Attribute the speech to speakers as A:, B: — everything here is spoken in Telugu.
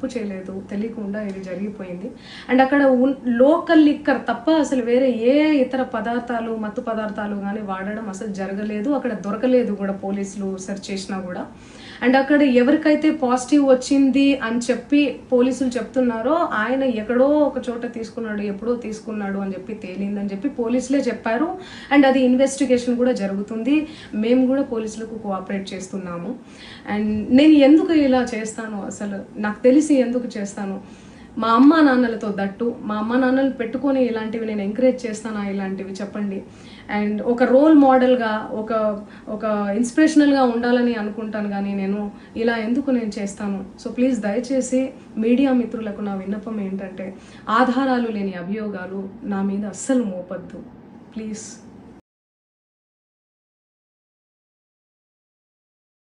A: తప్పు చేయలేదు తెలియకుండా ఇది జరిగిపోయింది. అండ్ అక్కడ లోకల్ లిక్కర్ తప్ప అసలు వేరే ఏ ఇతర పదార్థాలు మత్తు పదార్థాలు కానీ వాడడం అసలు జరగలేదు. అక్కడ దొరకలేదు కూడా పోలీసులు సెర్చ్ చేసినా కూడా. అండ్ అక్కడ ఎవరికైతే పాజిటివ్ వచ్చింది అని చెప్పి పోలీసులు చెప్తున్నారో ఆయన ఎక్కడో ఒక చోట తీసుకున్నాడు ఎప్పుడో తీసుకున్నాడు అని చెప్పి తేలిందని చెప్పి పోలీసులే చెప్పారు. అండ్ అది ఇన్వెస్టిగేషన్ కూడా జరుగుతుంది. మేము కూడా పోలీసులకు కోఆపరేట్ చేస్తున్నాము. అండ్ నేను ఎందుకు ఇలా చేస్తాను అసలు? నాకు తెలిసి ఎందుకు చేస్తాను? మా అమ్మ నాన్నలతో దట్టు మా అమ్మ నాన్నలు పెట్టుకొని ఇలాంటివి నేను ఎంకరేజ్ చేస్తానా ఇలాంటివి చెప్పండి. అండ్ ఒక రోల్ మోడల్గా ఒక ఒక ఇన్స్పిరేషనల్గా ఉండాలని అనుకుంటాను కానీ నేను ఇలా ఎందుకు నేను చేస్తాను? సో ప్లీజ్ దయచేసి మీడియా మిత్రులకు నా విన్నపం ఏంటంటే ఆధారాలు లేని అభియోగాలు నా మీద అస్సలు మోపద్దు. ప్లీజ్